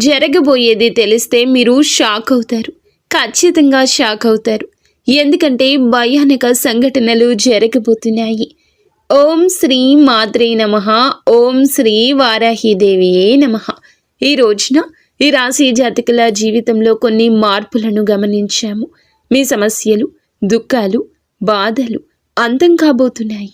జరగబోయేది తెలిస్తే మీరు షాక్ అవుతారు. ఖచ్చితంగా షాక్ అవుతారు. ఎందుకంటే భయానక సంఘటనలు జరగబోతున్నాయి. ఓం శ్రీ మాత్రే నమ. ఓం శ్రీ వారాహిదేవియే నమ. ఈ రోజున ఈ రాశి జాతకుల జీవితంలో కొన్ని మార్పులను గమనించాము. మీ సమస్యలు దుఃఖాలు బాధలు అంతం కాబోతున్నాయి.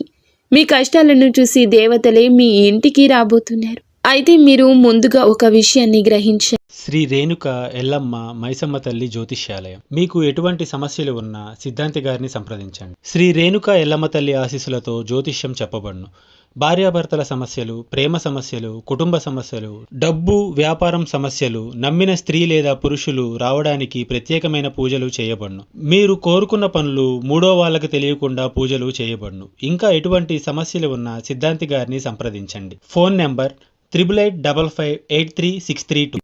మీ కష్టాలను చూసి దేవతలే మీ ఇంటికి రాబోతున్నారు. అయితే మీరు ముందుగా ఒక విషయాన్ని గ్రహించారు శ్రీ రేణుక ఎల్లమ్మ మైసమ్మ తల్లి జ్యోతిష్యాలయం. మీకు ఎటువంటి సమస్యలు ఉన్నా సిద్ధాంతి గారిని సంప్రదించండి. శ్రీ రేణుక ఎల్లమ్మ తల్లి ఆశీస్సులతో జ్యోతిష్యం చెప్పబడును. భార్యాభర్తల సమస్యలు ప్రేమ సమస్యలు కుటుంబ సమస్యలు డబ్బు వ్యాపారం సమస్యలు నమ్మిన స్త్రీ లేదా పురుషులు రావడానికి ప్రత్యేకమైన పూజలు చేయబడును. మీరు కోరుకున్న పనులు మూడో వాళ్ళకి తెలియకుండా పూజలు చేయబడును. ఇంకా ఎటువంటి సమస్యలు ఉన్నా సిద్ధాంతి గారిని సంప్రదించండి. Phone number triple eight double five eight three six three two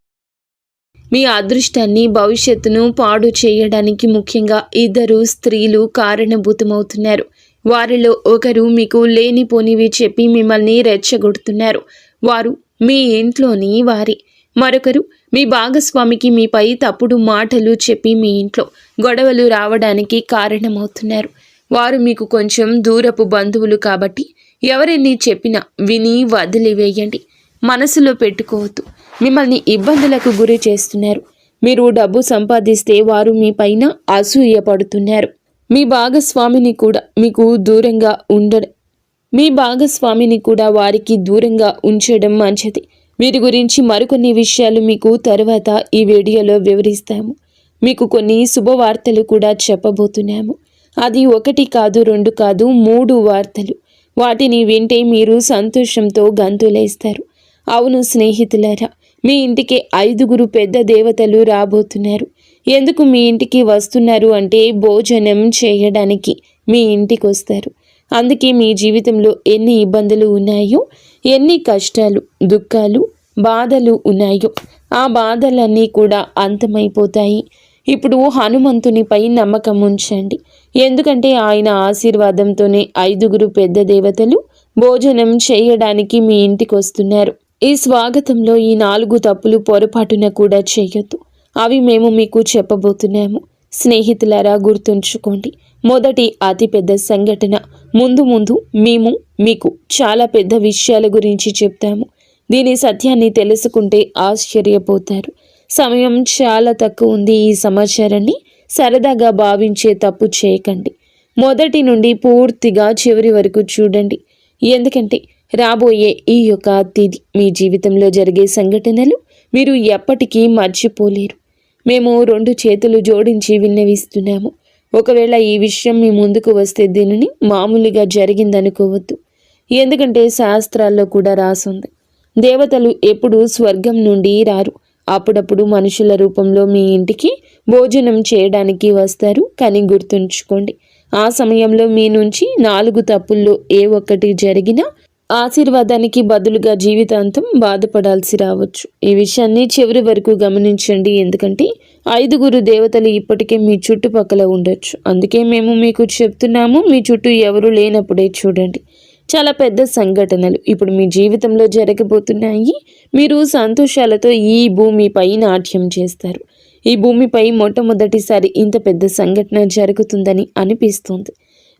మీ అదృష్టాన్ని భవిష్యత్తును పాడు చేయడానికి ముఖ్యంగా ఇద్దరు స్త్రీలు కారణభూతమవుతున్నారు. వారిలో ఒకరు మీకు లేనిపోనివి చెప్పి మిమ్మల్ని రెచ్చగొడుతున్నారు. వారు మీ ఇంట్లోని వారి. మరొకరు మీ భాగస్వామికి మీపై తప్పుడు మాటలు చెప్పి మీ ఇంట్లో గొడవలు రావడానికి కారణమవుతున్నారు. వారు మీకు కొంచెం దూరపు బంధువులు కాబట్టి ఎవరెన్ని చెప్పినా విని వదిలివేయండి. మనసులో పెట్టుకోవద్దు. మిమ్మల్ని ఇబ్బందులకు గురి చేస్తున్నారు. మీరు డబ్బు సంపాదిస్తే వారు మీ పైన అసూయ పడుతున్నారు మీ భాగస్వామిని కూడా మీకు దూరంగా ఉండ మీ భాగస్వామిని కూడా వారికి దూరంగా ఉంచడం మంచిది. వీరి గురించి మరికొన్ని విషయాలు మీకు తర్వాత ఈ వీడియోలో వివరిస్తాము. మీకు కొన్ని శుభవార్తలు కూడా చెప్పబోతున్నాము. అది ఒకటి కాదు రెండు కాదు మూడు వార్తలు. వాటిని వింటే మీరు సంతోషంతో గంతులేస్తారు. అవును స్నేహితులారా మీ ఇంటికి ఐదుగురు పెద్ద దేవతలు రాబోతున్నారు. ఎందుకు మీ ఇంటికి వస్తున్నారు అంటే భోజనం చేయడానికి మీ ఇంటికి వస్తారు అందుకే మీ జీవితంలో ఎన్ని ఇబ్బందులు ఉన్నాయో ఎన్ని కష్టాలు దుఃఖాలు బాధలు ఉన్నాయో ఆ బాధలన్నీ కూడా అంతమైపోతాయి. ఇప్పుడు హనుమంతునిపై నమ్మకం ఉంచండి. ఎందుకంటే ఆయన ఆశీర్వాదంతోనే ఐదుగురు పెద్ద దేవతలు భోజనం చేయడానికి మీ ఇంటికి వస్తున్నారు ఈ స్వాగతంలో ఈ నాలుగు తప్పులు పొరపాటున కూడా చేయొద్దు. అవి మేము మీకు చెప్పబోతున్నాము. స్నేహితులారా గుర్తుంచుకోండి. మొదటి అతిపెద్ద సంఘటన. ముందు ముందు మేము మీకు చాలా పెద్ద విషయాల గురించి చెప్తాము. దీని సత్యాన్ని తెలుసుకుంటే ఆశ్చర్యపోతారు. సమయం చాలా తక్కువ ఉంది ఈ సమాచారాన్ని సరదాగా భావించే తప్పు చేయకండి. మొదటి నుండి పూర్తిగా చివరి వరకు చూడండి. ఎందుకంటే రాబోయే ఈ యొక్క తిథి మీ జీవితంలో జరిగే సంఘటనలు మీరు ఎప్పటికీ మర్చిపోలేరు. మేము రెండు చేతులు జోడించి విన్నవిస్తున్నాము. ఒకవేళ ఈ విషయం మీ ముందుకు వస్తే దీనిని మామూలుగా జరిగిందనుకోవద్దు. ఎందుకంటే శాస్త్రాల్లో కూడా రాసుంది. దేవతలు ఎప్పుడు స్వర్గం నుండి రారు. అప్పుడప్పుడు మనుషుల రూపంలో మీ ఇంటికి భోజనం చేయడానికి వస్తారు కానీ గుర్తుంచుకోండి. ఆ సమయంలో మీ నుంచి నాలుగు తప్పుల్లో ఏ ఒక్కటి జరిగినా ఆశీర్వాదానికి బదులుగా జీవితాంతం బాధపడాల్సి రావచ్చు. ఈ విషయాన్ని చివరి వరకు గమనించండి. ఎందుకంటే ఐదుగురు దేవతలు ఇప్పటికే మీ చుట్టుపక్కల ఉండొచ్చు. అందుకే మేము మీకు చెప్తున్నాము మీ చుట్టూ ఎవరు లేనప్పుడే చూడండి. చాలా పెద్ద సంఘటనలు ఇప్పుడు మీ జీవితంలో జరగబోతున్నాయి. మీరు సంతోషాలతో ఈ భూమిపై నాట్యం చేస్తారు. ఈ భూమిపై మొట్టమొదటిసారి ఇంత పెద్ద సంఘటన జరుగుతుందని అనిపిస్తుంది.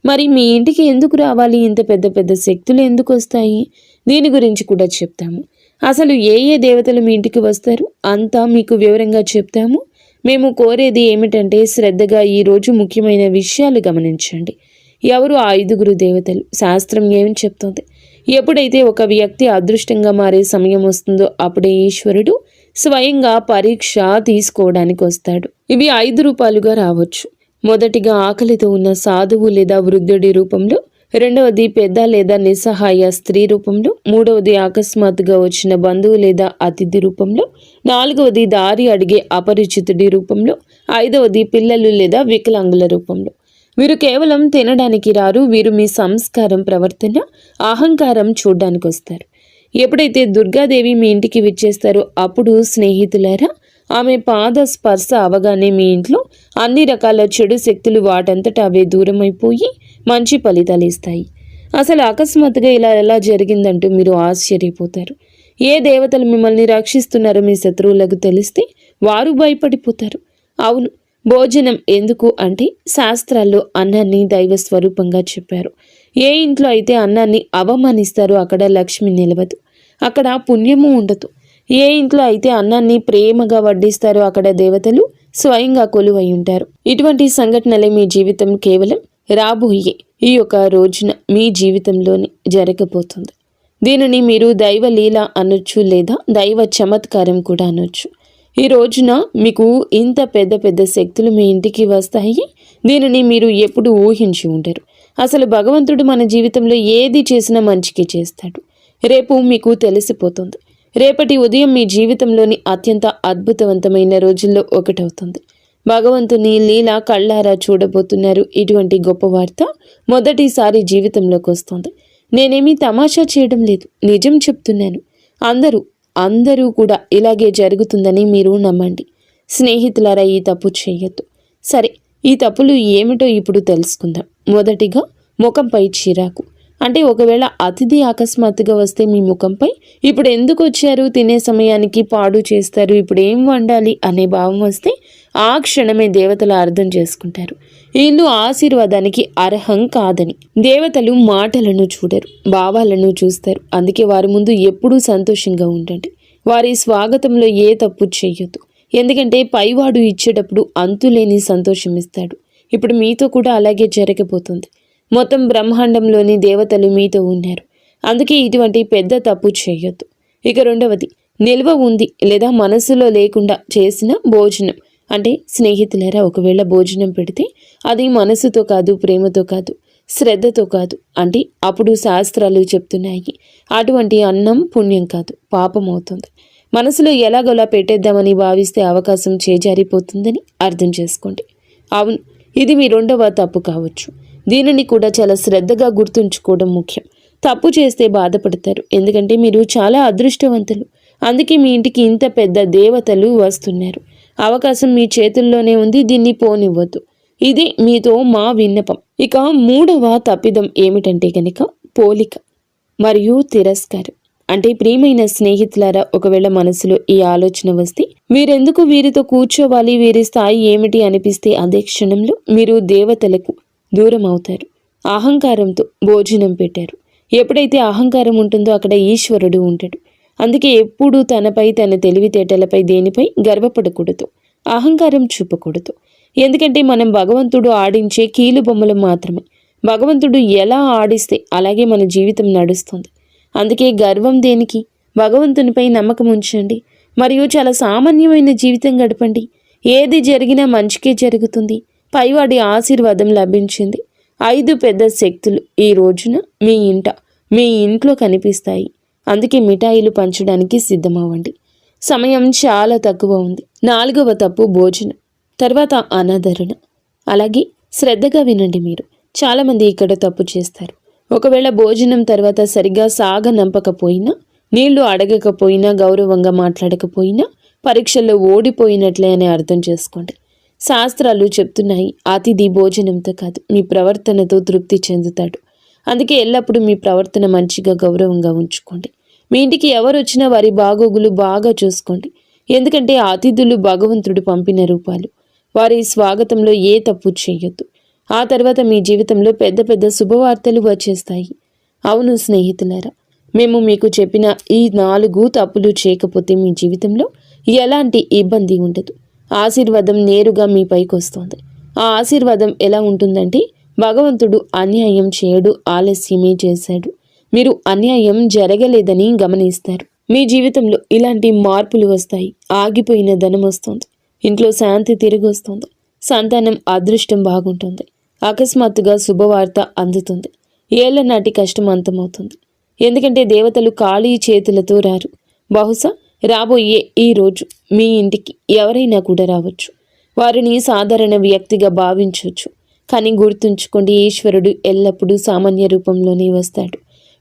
మరి మీ ఇంటికి ఎందుకు రావాలి? ఇంత పెద్ద పెద్ద శక్తులు ఎందుకు వస్తాయి? దీని గురించి కూడా చెప్తాము. అసలు ఏ ఏ దేవతలు మీ ఇంటికి వస్తారు? అంతా మీకు వివరంగా చెప్తాము. మేము కోరేది ఏమిటంటే శ్రద్ధగా ఈరోజు ముఖ్యమైన విషయాలు గమనించండి. ఎవరు ఆ ఐదుగురు దేవతలు? శాస్త్రం ఏమి చెప్తుంది? ఎప్పుడైతే ఒక వ్యక్తి అదృష్టంగా మారే సమయం వస్తుందో అప్పుడే ఈశ్వరుడు స్వయంగా పరీక్ష తీసుకోవడానికి వస్తాడు. ఇవి ఐదు రూపాలుగా రావచ్చు. మొదటిగా ఆకలితో ఉన్న సాధువు లేదా వృద్ధుడి రూపంలో రెండవది పెద్ద లేదా నిస్సహాయ స్త్రీ రూపంలో మూడవది అకస్మాత్తుగా వచ్చిన బంధువు లేదా అతిథి రూపంలో నాలుగవది దారి అడిగే అపరిచితుడి రూపంలో ఐదవది పిల్లలు లేదా వికలాంగుల రూపంలో. వీరు కేవలం తినడానికి రారు వీరు మీ సంస్కారం ప్రవర్తన అహంకారం చూడ్డానికి వస్తారు ఎప్పుడైతే దుర్గాదేవి మీ ఇంటికి విచ్చేస్తారో అప్పుడు స్నేహితులారా ఆమె పాద స్పర్శ అవగానే మీ ఇంట్లో అన్ని రకాల చెడు శక్తులు వాటంతట అవే దూరమైపోయి మంచి ఫలితాలు ఇస్తాయి. అసలు అకస్మాత్తుగా ఇలా ఎలా జరిగిందంటూ మీరు ఆశ్చర్యపోతారు. ఏ దేవతలు మిమ్మల్ని రక్షిస్తున్నారో మీ శత్రువులకు తెలిస్తే వారు భయపడిపోతారు. అవును భోజనం ఎందుకు అంటే శాస్త్రాల్లో అన్నాన్ని దైవ స్వరూపంగా చెప్పారు. ఏ ఇంట్లో అయితే అన్నాన్ని అవమానిస్తారో అక్కడ లక్ష్మి నిలవదు. అక్కడ పుణ్యము ఉండదు. ఏ ఇంట్లో అయితే అన్నాన్ని ప్రేమగా వడ్డిస్తారో అక్కడ దేవతలు స్వయంగా కొలువై ఉంటారు. ఇటువంటి సంఘటనలే మీ జీవితం కేవలం రాబోయే ఈ యొక్క రోజున మీ జీవితంలోని జరగబోతుంది. దీనిని మీరు దైవ లీల అనొచ్చు లేదా దైవ చమత్కారం కూడా అనొచ్చు. ఈ రోజున మీకు ఇంత పెద్ద పెద్ద శక్తులు మీ ఇంటికి వస్తాయి. దీనిని మీరు ఎప్పుడు ఊహించి ఉంటారు అసలు భగవంతుడు మన జీవితంలో ఏది చేసినా మంచికి చేస్తాడు. రేపు మీకు తెలిసిపోతుంది. రేపటి ఉదయం మీ జీవితంలోని అత్యంత అద్భుతవంతమైన రోజుల్లో ఒకటవుతుంది. భగవంతుని లీల కళ్ళారా చూడబోతున్నారు. ఇటువంటి గొప్ప వార్త మొదటిసారి జీవితంలోకి వస్తుంది. నేనేమీ తమాషా చేయడం లేదు. నిజం చెప్తున్నాను. అందరూ అందరూ కూడా ఇలాగే జరుగుతుందని మీరు నమ్మండి. స్నేహితులారా ఈ తప్పు చేయొద్దు. సరే ఈ తప్పులు ఏమిటో ఇప్పుడు తెలుసుకుందాం. మొదటిగా ముఖంపై చిరాకు. అంటే ఒకవేళ అతిథి అకస్మాత్తుగా వస్తే మీ ముఖంపై ఇప్పుడు ఎందుకు వచ్చారు? తినే సమయానికి పాడు చేస్తారు. ఇప్పుడు ఏం వండాలి? అనే భావం వస్తే ఆ క్షణమే దేవతలు అర్థం చేసుకుంటారు. వీళ్ళు ఆశీర్వాదానికి అర్హం కాదని దేవతలు మాటలను చూడరు భావాలను చూస్తారు. అందుకే వారి ముందు ఎప్పుడూ సంతోషంగా ఉండండి. వారి స్వాగతంలో ఏ తప్పు చేయొద్దు. ఎందుకంటే పైవాడు ఇచ్చేటప్పుడు అంతులేని సంతోషం ఇస్తాడు. ఇప్పుడు మీతో కూడా అలాగే జరగబోతుంది. మొత్తం బ్రహ్మాండంలోని దేవతలు మీతో ఉన్నారు. అందుకే ఇటువంటి పెద్ద తప్పు చేయొద్దు. ఇక రెండవది నిల్వ ఉంది లేదా మనసులో లేకుండా చేసిన భోజనం. అంటే స్నేహితులరా ఒకవేళ భోజనం పెడితే అది మనసుతో కాదు ప్రేమతో కాదు శ్రద్ధతో కాదు. అంటే అప్పుడు శాస్త్రాలు చెప్తున్నాయి అటువంటి అన్నం పుణ్యం కాదు పాపం అవుతుంది. మనసులో ఎలాగోలా పెట్టేద్దామని భావిస్తే అవకాశం చేజారిపోతుందని అర్థం చేసుకోండి. అవును ఇది మీ రెండవ తప్పు కావచ్చు. దీనిని కూడా చాలా శ్రద్ధగా గుర్తుంచుకోవడం ముఖ్యం. తప్పు చేస్తే బాధపడతారు. ఎందుకంటే మీరు చాలా అదృష్టవంతులు. అందుకే మీ ఇంటికి ఇంత పెద్ద దేవతలు వస్తున్నారు. అవకాశం మీ చేతుల్లోనే ఉంది. దీన్ని పోనివ్వద్దు. ఇది మీతో మా విన్నపం. ఇక మూడవ తప్పిదం ఏమిటంటే కనుక పోలిక మరియు తిరస్కారం. అంటే ప్రియమైన స్నేహితులారా ఒకవేళ మనసులో ఈ ఆలోచన వస్తే మీరెందుకు వీరితో కూర్చోవాలి? వీరి స్థాయి ఏమిటి? అనిపిస్తే అదే క్షణంలో మీరు దేవతలకు దూరం అవుతారు అహంకారంతో భోజనం పెట్టారు. ఎప్పుడైతే అహంకారం ఉంటుందో అక్కడ ఈశ్వరుడు ఉంటాడు. అందుకే ఎప్పుడూ తనపై తన తెలివితేటలపై దేనిపై గర్వపడకూడదు. అహంకారం చూపకూడదు. ఎందుకంటే మనం భగవంతుడు ఆడించే కీలు బొమ్మలు మాత్రమే. భగవంతుడు ఎలా ఆడిస్తే అలాగే మన జీవితం నడుస్తుంది. అందుకే గర్వం దేనికి? భగవంతునిపై నమ్మకం ఉంచండి. మరియు చాలా సామాన్యమైన జీవితం గడపండి. ఏది జరిగినా మంచికే జరుగుతుంది. పైవాడి ఆశీర్వాదం లభించింది. ఐదు పెద్ద శక్తులు ఈ రోజున మీ ఇంట మీ ఇంట్లో కనిపిస్తాయి. అందుకే మిఠాయిలు పంచడానికి సిద్ధమవ్వండి. సమయం చాలా తక్కువ ఉంది. నాలుగవ తప్పు భోజనం తర్వాత అనాదరణ. అలాగే శ్రద్ధగా వినండి మీరు. చాలామంది ఇక్కడ తప్పు చేస్తారు. ఒకవేళ భోజనం తర్వాత సరిగ్గా సాగనంపకపోయినా నీళ్ళు అడగకపోయినా గౌరవంగా మాట్లాడకపోయినా పరీక్షల్లో ఓడిపోయినట్లే అని అర్థం చేసుకోండి. శాస్త్రాలు చెప్తున్నాయి. అతిథి భోజనంతో కాదు మీ ప్రవర్తనతో తృప్తి చెందుతాడు. అందుకే ఎల్లప్పుడూ మీ ప్రవర్తన మంచిగా గౌరవంగా ఉంచుకోండి. మీ ఇంటికి ఎవరు వచ్చినా వారి బాగోగులు బాగా చూసుకోండి. ఎందుకంటే అతిథులు భగవంతుడు పంపిన రూపాలు. వారి స్వాగతంలో ఏ తప్పు చేయొద్దు. ఆ తర్వాత మీ జీవితంలో పెద్ద పెద్ద శుభవార్తలు వచ్చేస్తాయి. అవును స్నేహితులారా మేము మీకు చెప్పిన ఈ నాలుగు తప్పులు చేయకపోతే మీ జీవితంలో ఎలాంటి ఇబ్బంది ఉండదు. ఆశీర్వాదం నేరుగా మీ పైకి వస్తుంది. ఆ ఆశీర్వాదం ఎలా ఉంటుందంటే భగవంతుడు అన్యాయం చేయడు ఆలస్యమే చేశాడు. మీరు అన్యాయం జరగలేదని గమనిస్తారు. మీ జీవితంలో ఇలాంటి మార్పులు వస్తాయి. ఆగిపోయిన ధనం వస్తుంది. ఇంట్లో శాంతి తిరిగి వస్తుంది. సంతానం అదృష్టం బాగుంటుంది. అకస్మాత్తుగా శుభవార్త అందుతుంది. ఏళ్ళ నాటి కష్టం అంతమవుతుంది. ఎందుకంటే దేవతలు ఖాళీ చేతులతో రారు. బహుశా రాబోయే ఈ రోజు మీ ఇంటికి ఎవరైనా కూడా రావచ్చు. వారిని సాధారణ వ్యక్తిగా భావించవచ్చు. కానీ గుర్తుంచుకోండి ఈశ్వరుడు ఎల్లప్పుడూ సామాన్య రూపంలోనే వస్తాడు.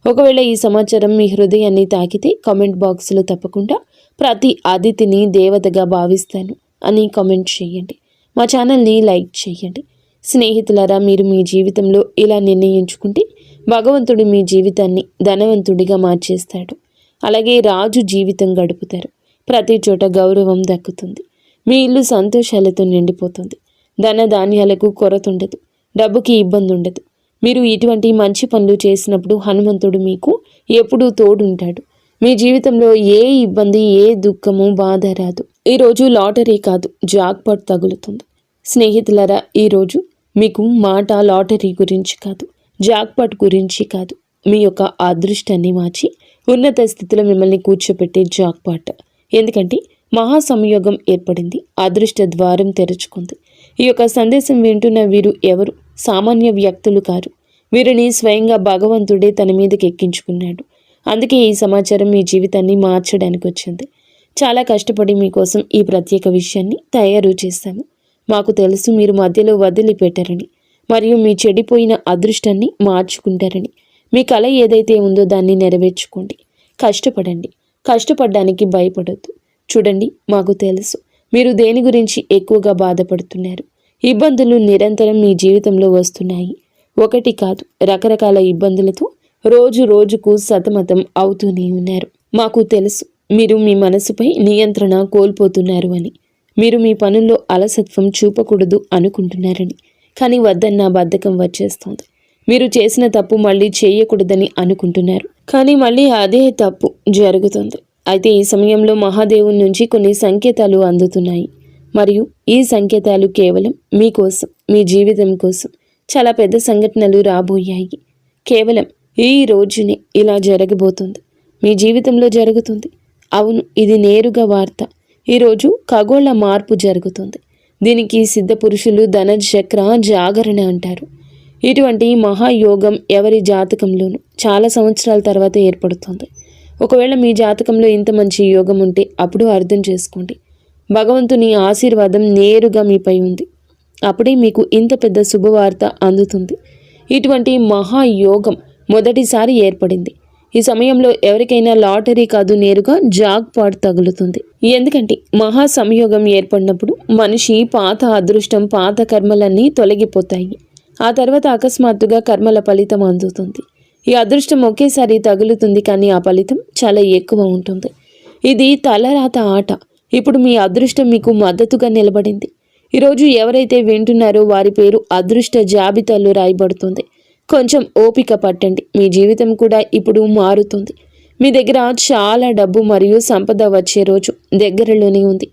ఒకవేళ ఈ సమాచారం మీ హృదయాన్ని తాకితే కామెంట్ బాక్స్లో తప్పకుండా ప్రతి అతిథిని దేవతగా భావిస్తాను అని కామెంట్ చేయండి. మా ఛానల్ని లైక్ చేయండి. స్నేహితులారా మీరు మీ జీవితంలో ఇలా నిర్ణయించుకుంటే భగవంతుడు మీ జీవితాన్ని ధనవంతుడిగా మార్చేస్తాడు. అలాగే రాజు జీవితం గడుపుతారు. ప్రతి చోట గౌరవం దక్కుతుంది. మీ ఇల్లు సంతోషాలతో నిండిపోతుంది. ధన ధాన్యాలకు కొరత ఉండదు. డబ్బుకి ఇబ్బంది ఉండదు. మీరు ఇటువంటి మంచి పనులు చేసినప్పుడు హనుమంతుడు మీకు ఎప్పుడూ తోడుంటాడు. మీ జీవితంలో ఏ ఇబ్బంది ఏ దుఃఖము బాధ రాదు. ఈరోజు లాటరీ కాదు జాక్పాట్ తగులుతుంది. స్నేహితులరా ఈరోజు మీకు మాట లాటరీ గురించి కాదు జాక్పాట్ గురించి కాదు. మీ యొక్క అదృష్టాన్ని మార్చి ఉన్నత స్థితిలో మిమ్మల్ని కూర్చోపెట్టే జాక్పాట్. ఎందుకంటే మహాసంయోగం ఏర్పడింది. అదృష్ట ద్వారం తెరుచుకుంది. ఈ యొక్క సందేశం వింటున్న వీరు ఎవరు? సామాన్య వ్యక్తులు కారు. వీరిని స్వయంగా భగవంతుడే తన మీదకి ఎక్కించుకున్నాడు. అందుకే ఈ సమాచారం మీ జీవితాన్ని మార్చడానికి వచ్చింది. చాలా కష్టపడి మీకోసం ఈ ప్రత్యేక విషయాన్ని తయారు చేశాము. మాకు తెలుసు మీరు మధ్యలో వదిలిపెట్టారని మరియు మీ చెడిపోయిన అదృష్టాన్ని మార్చుకుంటారని. మీ కళ ఏదైతే ఉందో దాన్ని నెరవేర్చుకోండి. కష్టపడండి. కష్టపడడానికి భయపడద్దు. చూడండి మాకు తెలుసు. మీరు దేని గురించి ఎక్కువగా బాధపడుతున్నారు? ఇబ్బందులు నిరంతరం మీ జీవితంలో వస్తున్నాయి. ఒకటి కాదు రకరకాల ఇబ్బందులతో రోజు రోజుకు సతమతం అవుతూనే ఉన్నారు. మాకు తెలుసు మీరు మీ మనసుపై నియంత్రణ కోల్పోతున్నారు అని. మీరు మీ పనుల్లో అలసత్వం చూపకూడదు అనుకుంటున్నారని. కానీ వద్దన్న బద్ధకం వచ్చేస్తోంది. మీరు చేసిన తప్పు మళ్ళీ చేయకూడదని అనుకుంటున్నారు. కానీ మళ్ళీ అదే తప్పు జరుగుతుంది. అయితే ఈ సమయంలో మహాదేవుని నుంచి కొన్ని సంకేతాలు అందుతున్నాయి. మరియు ఈ సంకేతాలు కేవలం మీకోసం మీ జీవితం కోసం చాలా పెద్ద సంఘటనలు రాబోయాయి. కేవలం ఈ రోజునే ఇలా జరగబోతుంది. మీ జీవితంలో జరుగుతుంది. అవును ఇది నేరుగా వార్త. ఈరోజు ఖగోళ మార్పు జరుగుతుంది. దీనికి సిద్ధ పురుషులు ధనచక్ర జాగరణ అంటారు. ఇటువంటి మహాయోగం ఎవరి జాతకంలోనూ చాలా సంవత్సరాల తర్వాత ఏర్పడుతుంది. ఒకవేళ మీ జాతకంలో ఇంత మంచి యోగం ఉంటే అప్పుడు అర్థం చేసుకోండి. భగవంతుని ఆశీర్వాదం నేరుగా మీపై ఉంది. అప్పుడే మీకు ఇంత పెద్ద శుభవార్త అందుతుంది. ఇటువంటి మహాయోగం మొదటిసారి ఏర్పడింది. ఈ సమయంలో ఎవరికైనా లాటరీ కాదు నేరుగా జాగ్ పాట్ తగులుతుంది. ఎందుకంటే మహా సంయోగం ఏర్పడినప్పుడు మనిషి పాత అదృష్టం పాత కర్మలన్నీ తొలగిపోతాయి. ఆ తర్వాత అకస్మాత్తుగా కర్మల ఫలితం అందుతుంది. ఈ అదృష్టం ఒకేసారి తగులుతుంది కానీ ఆ ఫలితం చాలా ఎక్కువ ఉంటుంది. ఇది తలరాత ఆట. ఇప్పుడు మీ అదృష్టం మీకు మద్దతుగా నిలబడింది. ఈరోజు ఎవరైతే వింటున్నారో వారి పేరు అదృష్ట జాబితాలో రాయబడుతుంది. కొంచెం ఓపిక పట్టండి. మీ జీవితం కూడా ఇప్పుడు మారుతుంది. మీ దగ్గర చాలా డబ్బు మరియు సంపద వచ్చే రోజు దగ్గరలోనే ఉంది.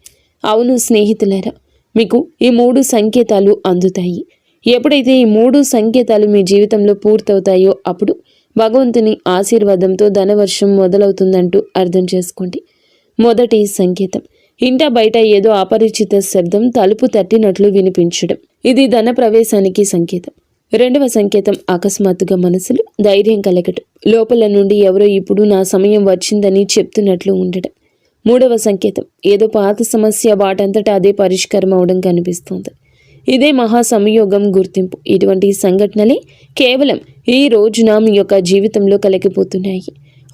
అవును స్నేహితులరా మీకు ఈ మూడు సంకేతాలు అందుతాయి. ఎప్పుడైతే ఈ మూడు సంకేతాలు మీ జీవితంలో పూర్తవుతాయో అప్పుడు భగవంతుని ఆశీర్వాదంతో ధనవర్షం మొదలవుతుందంటూ అర్థం చేసుకోండి. మొదటి సంకేతం. ఇంట బయట ఏదో అపరిచిత శబ్దం తలుపు తట్టినట్లు వినిపించడం. ఇది ధన ప్రవేశానికి సంకేతం. రెండవ సంకేతం అకస్మాత్తుగా మనసులు ధైర్యం కలగటం. లోపల నుండి ఎవరో ఇప్పుడు నా సమయం వచ్చిందని చెప్తున్నట్లు ఉండడం మూడవ సంకేతం ఏదో పాత సమస్య వాటంతటా అదే పరిష్కారం అవడం కనిపిస్తుంది. ఇదే మహా సంయోగం గుర్తింపు. ఇటువంటి సంఘటనలే కేవలం ఈ రోజున మీ యొక్క జీవితంలో కలిగిపోతున్నాయి.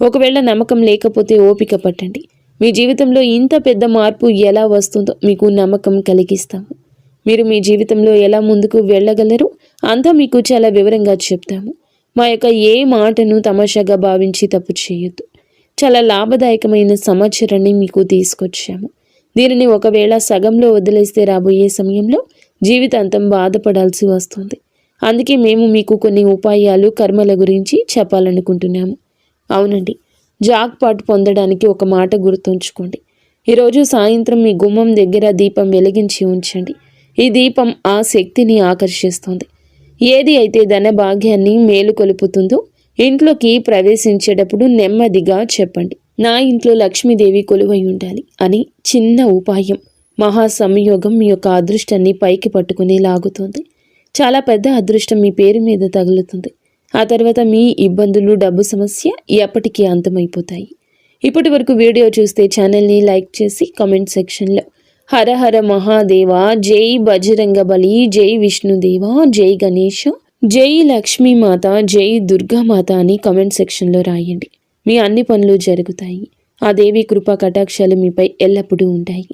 ఒకవేళ నమ్మకం లేకపోతే ఓపిక పట్టండి. మీ జీవితంలో ఇంత పెద్ద మార్పు ఎలా వస్తుందో మీకు నమ్మకం కలిగిస్తాము. మీరు మీ జీవితంలో ఎలా ముందుకు వెళ్ళగలరు అంతా మీకు చాలా వివరంగా చెప్తాము. మా యొక్క ఏ మాటను తమాషాగా భావించి తప్పు చేయొద్దు. చాలా లాభదాయకమైన సమాచారాన్ని మీకు తీసుకొచ్చాము. దీనిని ఒకవేళ సగంలో వదిలేస్తే రాబోయే సమయంలో జీవితాంతం బాధపడాల్సి వస్తుంది. అందుకే మేము మీకు కొన్ని ఉపాయాలు కర్మల గురించి చెప్పాలనుకుంటున్నాము. అవునండి. జాక్పాట్ పొందడానికి ఒక మాట గుర్తుంచుకోండి. ఈరోజు సాయంత్రం మీ గుమ్మం దగ్గర దీపం వెలిగించి ఉంచండి. ఈ దీపం ఆ శక్తిని ఆకర్షిస్తుంది. ఏది అయితే ధన భాగ్యాన్ని మేలుకొలుపుతుందో ఇంట్లోకి ప్రవేశించేటప్పుడు నెమ్మదిగా చెప్పండి. నా ఇంట్లో లక్ష్మీదేవి కొలువై ఉండాలి అని చిన్న ఉపాయం. మహాసంయోగం మీ యొక్క అదృష్టాన్ని పైకి పట్టుకుని లాగుతుంది. చాలా పెద్ద అదృష్టం మీ పేరు మీద తగులుతుంది. ఆ తర్వాత మీ ఇబ్బందులు డబ్బు సమస్య ఎప్పటికీ అంతమైపోతాయి. ఇప్పటి వరకు వీడియో చూస్తే ఛానల్ని లైక్ చేసి కామెంట్ సెక్షన్లో హర హర మహాదేవ జై బజరంగ బలి జై విష్ణుదేవ జై గణేష జై లక్ష్మీమాత జై దుర్గామాత అని కామెంట్ సెక్షన్లో రాయండి. మీ అన్ని పనులు జరుగుతాయి. ఆ దేవి కృపా కటాక్షాలు మీపై ఎల్లప్పుడూ ఉంటాయి.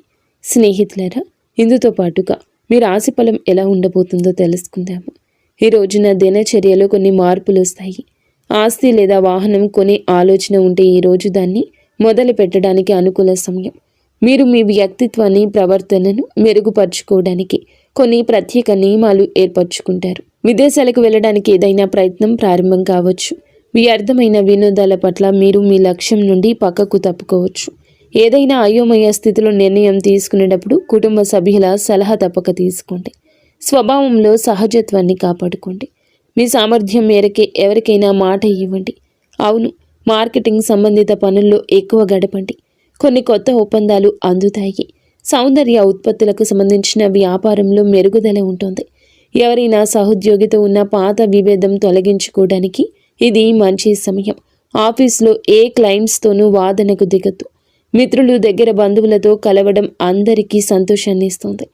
స్నేహితులరా ఇందుతో పాటుగా మీ రాశి ఫలం ఎలా ఉండబోతుందో తెలుసుకుందాము. ఈ రోజున దినచర్యలో కొన్ని మార్పులు వస్తాయి ఆస్తి లేదా వాహనం కొనే ఆలోచన ఉంటే ఈ రోజు దాన్ని మొదలు పెట్టడానికి అనుకూల సమయం. మీరు మీ వ్యక్తిత్వాన్ని ప్రవర్తనను మెరుగుపరుచుకోవడానికి కొన్ని ప్రత్యేక నియమాలు ఏర్పరచుకుంటారు. విదేశాలకు వెళ్ళడానికి ఏదైనా ప్రయత్నం ప్రారంభం కావచ్చు. వ్యర్థమైన వినోదాల పట్ల మీరు మీ లక్ష్యం నుండి పక్కకు తప్పుకోవచ్చు. ఏదైనా అయోమయ స్థితిలో నిర్ణయం తీసుకునేటప్పుడు కుటుంబ సభ్యుల సలహా తప్పక తీసుకోండి. స్వభావంలో సహజత్వాన్ని కాపాడుకోండి. మీ సామర్థ్యం మేరకే ఎవరికైనా మాట ఇవ్వండి. అవును మార్కెటింగ్ సంబంధిత పనుల్లో ఎక్కువ గడపండి. కొన్ని కొత్త ఒప్పందాలు అందుతాయి. సౌందర్య ఉత్పత్తులకు సంబంధించిన వ్యాపారంలో మెరుగుదల ఉంటుంది. ఎవరైనా సహోద్యోగితో ఉన్న పాత విభేదం తొలగించుకోవడానికి ఇది మంచి సమయం. ఆఫీస్లో ఏ క్లయింట్స్తోనూ వాదనకు దిగద్దు. మిత్రులు దగ్గర బంధువులతో కలవడం అందరికీ సంతోషాన్ని ఇస్తుంది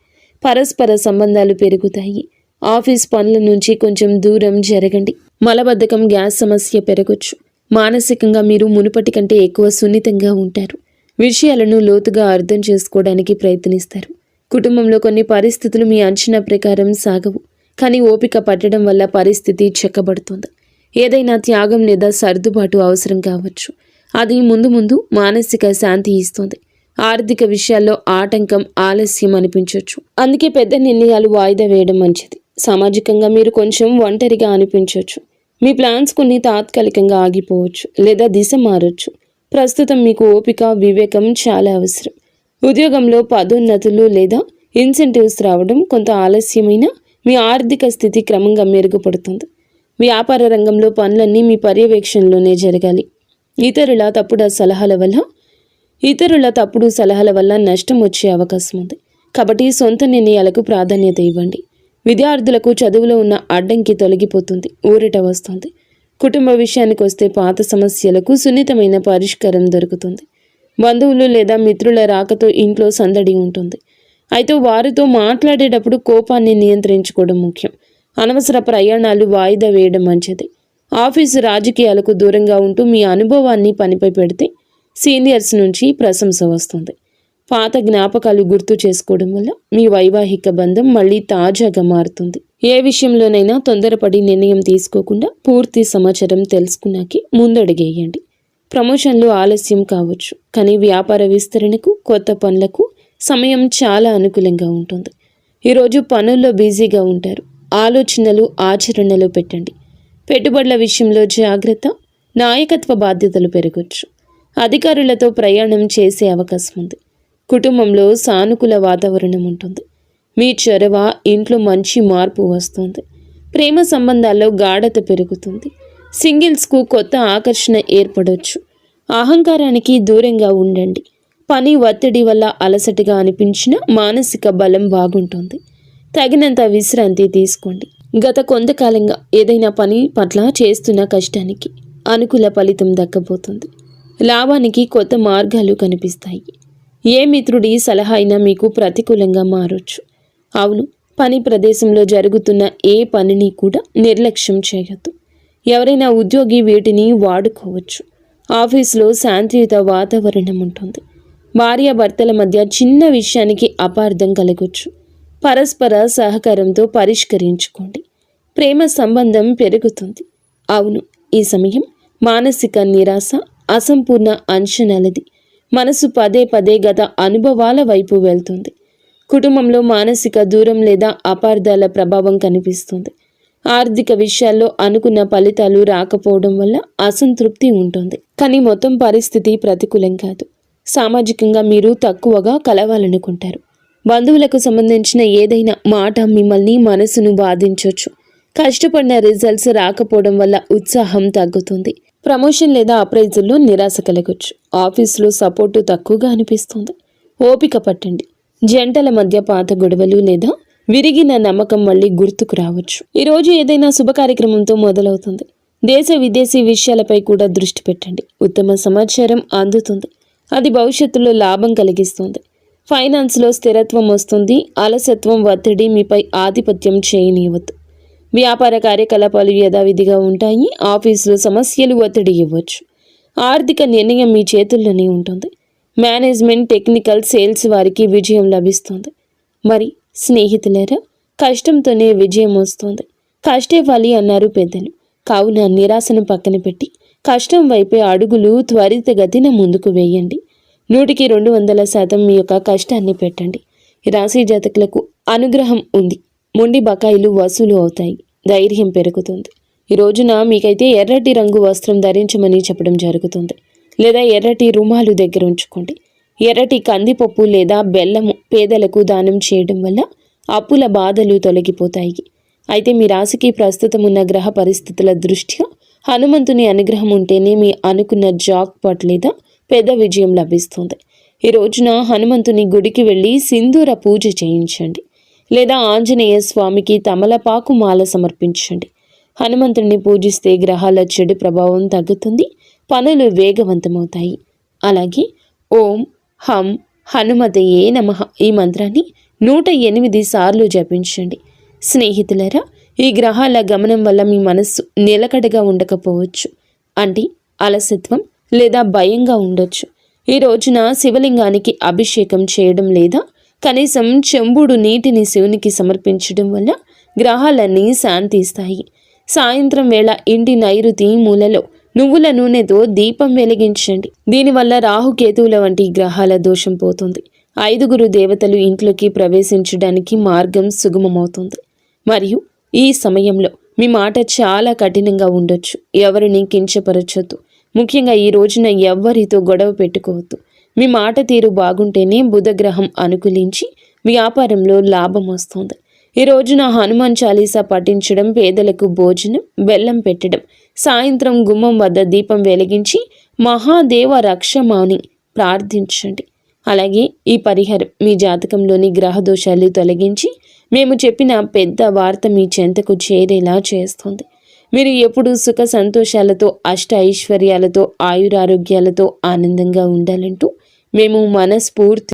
పరస్పర సంబంధాలు పెరుగుతాయి. ఆఫీస్ పనుల నుంచి కొంచెం దూరం జరగండి. మలబద్ధకం గ్యాస్ సమస్య పెరగొచ్చు. మానసికంగా మీరు మునుపటి కంటే ఎక్కువ సున్నితంగా ఉంటారు. విషయాలను లోతుగా అర్థం చేసుకోవడానికి ప్రయత్నిస్తారు. కుటుంబంలో కొన్ని పరిస్థితులు మీ అంచనా ప్రకారం సాగవు. కానీ ఓపిక పట్టడం వల్ల పరిస్థితి చెక్కబడుతుంది. ఏదైనా త్యాగం లేదా సర్దుబాటు అవసరం కావచ్చు. అది ముందు ముందు మానసిక శాంతి ఇస్తుంది. ఆర్థిక విషయాల్లో ఆటంకం ఆలస్యం అనిపించవచ్చు అందుకే పెద్ద నిర్ణయాలు వాయిదా వేయడం మంచిది. సామాజికంగా మీరు కొంచెం ఒంటరిగా అనిపించవచ్చు మీ ప్లాన్స్ కొన్ని తాత్కాలికంగా ఆగిపోవచ్చు లేదా దిశ మారొచ్చు. ప్రస్తుతం మీకు ఓపిక వివేకం చాలా అవసరం. ఉద్యోగంలో పదోన్నతులు లేదా ఇన్సెంటివ్స్ రావడం కొంత ఆలస్యమైన మీ ఆర్థిక స్థితి క్రమంగా మెరుగుపడుతుంది. వ్యాపార రంగంలో పనులన్నీ మీ పర్యవేక్షణలోనే జరగాలి. ఇతరుల తప్పుడు సలహాల వల్ల ఇతరుల తప్పుడు సలహాల వల్ల నష్టం వచ్చే అవకాశం ఉంది. కాబట్టి సొంత నిర్ణయాలకు ప్రాధాన్యత ఇవ్వండి. విద్యార్థులకు చదువులో ఉన్న అడ్డంకి తొలగిపోతుంది ఊరట వస్తుంది. కుటుంబ విషయానికి వస్తే పాత సమస్యలకు సున్నితమైన పరిష్కారం దొరుకుతుంది. బంధువులు లేదా మిత్రుల రాకతో ఇంట్లో సందడి ఉంటుంది. అయితే వారితో మాట్లాడేటప్పుడు కోపాన్ని నియంత్రించుకోవడం ముఖ్యం. అనవసర ప్రయాణాలు వాయిదా వేయడం మంచిది. ఆఫీసు రాజకీయాలకు దూరంగా ఉంటూ మీ అనుభవాన్ని పనిపై పెడితే సీనియర్స్ నుంచి ప్రశంస వస్తుంది. పాత జ్ఞాపకాలు గుర్తు చేసుకోవడం వల్ల మీ వైవాహిక బంధం మళ్ళీ తాజాగా మారుతుంది. ఏ విషయంలోనైనా తొందరపడి నిర్ణయం తీసుకోకుండా పూర్తి సమాచారం తెలుసుకున్నాకే ముందడుగేయండి. ప్రమోషన్లు ఆలస్యం కావచ్చు కానీ వ్యాపార విస్తరణకు కొత్త పనులకు సమయం చాలా అనుకూలంగా ఉంటుంది. ఈరోజు పనుల్లో బిజీగా ఉంటారు. ఆలోచనలు ఆచరణలో పెట్టండి. పెట్టుబడుల విషయంలో జాగ్రత్త నాయకత్వ బాధ్యతలు పెరగచ్చు. అధికారులతో ప్రయాణం చేసే అవకాశం ఉంది. కుటుంబంలో సానుకూల వాతావరణం ఉంటుంది. మీ చొరవ ఇంట్లో మంచి మార్పు వస్తుంది. ప్రేమ సంబంధాల్లో గాఢత పెరుగుతుంది. సింగిల్స్కు కొత్త ఆకర్షణ ఏర్పడవచ్చు అహంకారానికి దూరంగా ఉండండి. పని ఒత్తిడి వల్ల అలసటగా అనిపించిన మానసిక బలం బాగుంటుంది. తగినంత విశ్రాంతి తీసుకోండి. గత కొంతకాలంగా ఏదైనా పని పట్ల చేస్తున్న కష్టానికి అనుకూల ఫలితం దక్కబోతుంది. లాభానికి కొత్త మార్గాలు కనిపిస్తాయి. ఏ మిత్రుడి సలహా అయినా మీకు ప్రతికూలంగా మారొచ్చు. అవును పని ప్రదేశంలో జరుగుతున్న ఏ పనిని కూడా నిర్లక్ష్యం చేయొద్దు. ఎవరైనా ఉద్యోగి వీటిని వాడుకోవచ్చు. ఆఫీస్లో శాంతియుత వాతావరణం ఉంటుంది. భార్యాభర్తల మధ్య చిన్న విషయానికి అపార్థం కలగొచ్చు. పరస్పర సహకారంతో పరిష్కరించుకోండి. ప్రేమ సంబంధం పెరుగుతుంది. అవును ఈ సమయం మానసిక నిరాశ అసంపూర్ణ అంచనాలది. మనసు పదే పదే గత అనుభవాల వైపు వెళ్తుంది. కుటుంబంలో మానసిక దూరం లేదా అపార్థాల ప్రభావం కనిపిస్తుంది. ఆర్థిక విషయాల్లో అనుకున్న ఫలితాలు రాకపోవడం వల్ల అసంతృప్తి ఉంటుంది. కానీ మొత్తం పరిస్థితి ప్రతికూలం కాదు. సామాజికంగా మీరు తక్కువగా కలవాలనుకుంటారు. బంధువులకు సంబంధించిన ఏదైనా మాట మిమ్మల్ని మనసును బాధించవచ్చు కష్టపడిన రిజల్ట్స్ రాకపోవడం వల్ల ఉత్సాహం తగ్గుతుంది. ప్రమోషన్ లేదా అప్రైజుల్లో నిరాశ కలగొచ్చు. ఆఫీసులో సపోర్టు తక్కువగా అనిపిస్తుంది. ఓపిక పట్టండి. జంటల మధ్య పాత గొడవలు లేదా విరిగిన నమ్మకం మళ్ళీ గుర్తుకు రావచ్చు. ఈరోజు ఏదైనా శుభ కార్యక్రమంతో మొదలవుతుంది. దేశ విదేశీ విషయాలపై కూడా దృష్టి పెట్టండి. ఉత్తమ సమాచారం అందుతుంది. అది భవిష్యత్తులో లాభం కలిగిస్తుంది. ఫైనాన్స్లో స్థిరత్వం వస్తుంది. అలసత్వం ఒత్తిడి మీపై ఆధిపత్యం చేయనివ్వద్దు వ్యాపార కార్యకలాపాలు యథావిధిగా ఉంటాయి. ఆఫీసులో సమస్యలు ఒత్తిడి ఇవ్వచ్చు. ఆర్థిక నిర్ణయం మీ చేతుల్లోనే ఉంటుంది. మేనేజ్మెంట్ టెక్నికల్ సేల్స్ వారికి విజయం లభిస్తుంది. మరి స్నేహితులరా కష్టంతోనే విజయం వస్తుంది. కష్టే ఫలి అన్నారు పెద్దలు. కావున నిరాశను పక్కన పెట్టి కష్టం వైపే అడుగులు త్వరితగతిన ముందుకు వేయండి. నూటికి రెండు వందల శాతం మీ యొక్క కష్టాన్ని పెట్టండి. రాశి జాతకులకు అనుగ్రహం ఉంది. మొండి బకాయిలు వసూలు అవుతాయి. ధైర్యం పెరుగుతుంది. ఈ రోజున మీకైతే ఎర్రటి రంగు వస్త్రం ధరించమని చెప్పడం జరుగుతుంది. లేదా ఎర్రటి రుమాలు దగ్గర ఉంచుకోండి. ఎర్రటి కందిపప్పు లేదా బెల్లము పేదలకు దానం చేయడం వల్ల అప్పుల బాధలు తొలగిపోతాయి. అయితే మీ రాశికి ప్రస్తుతం ఉన్న గ్రహ పరిస్థితుల దృష్ట్యా హనుమంతుని అనుగ్రహం ఉంటేనే మీ అనుకున్న జాక్ పాట్ లేదా పెద్ద విజయం లభిస్తుంది. ఈ రోజున హనుమంతుని గుడికి వెళ్ళి సింధూర పూజ చేయించండి. లేదా ఆంజనేయ స్వామికి తమలపాకు మాల సమర్పించండి. హనుమంతుడిని పూజిస్తే గ్రహాల చెడు ప్రభావం తగ్గుతుంది పనులు వేగవంతమవుతాయి. అలాగే ఓం హం హనుమతయే నమః ఈ మంత్రాన్ని నూట ఎనిమిది సార్లు జపించండి. స్నేహితులరా ఈ గ్రహాల గమనం వల్ల మీ మనస్సు నిలకడగా ఉండకపోవచ్చు. అంటే అలసత్వం లేదా భయంగా ఉండొచ్చు. ఈ రోజున శివలింగానికి అభిషేకం చేయడం లేదా కనీసం చెంబుడు నీటిని శివునికి సమర్పించడం వల్ల గ్రహాలన్నీ శాంతిస్తాయి సాయంత్రం వేళ ఇంటి నైరుతి మూలలో నువ్వుల నూనెతో దీపం వెలిగించండి. దీనివల్ల రాహుకేతువుల వంటి గ్రహాల దోషం పోతుంది. ఐదుగురు దేవతలు ఇంట్లోకి ప్రవేశించడానికి మార్గం సుగమమవుతుంది. మరియు ఈ సమయంలో మీ మాట చాలా కఠినంగా ఉండొచ్చు. ఎవరిని కించపరచొద్దు. ముఖ్యంగా ఈ రోజున ఎవ్వరితో గొడవ పెట్టుకోవద్దు. మీ మాట తీరు బాగుంటేనే బుధగ్రహం అనుకూలించి వ్యాపారంలో లాభం వస్తుంది. ఈ రోజున హనుమాన్ చాలీసా పఠించడం పేదలకు భోజనం బెల్లం పెట్టడం సాయంత్రం గుమ్మం వద్ద దీపం వెలిగించి మహాదేవ రక్షమాని ప్రార్థించండి. అలాగే ఈ పరిహారం మీ జాతకంలోని గ్రహ దోషాలు తొలగించి మేము చెప్పిన పెద్ద వార్త మీ చెంతకు చేరేలా చేస్తుంది. మీరు ఎప్పుడూ సుఖ సంతోషాలతో అష్ట ఐశ్వర్యాలతో ఆయురారోగ్యాలతో ఆనందంగా ఉండాలంటూ మేము మనస్ఫూర్తి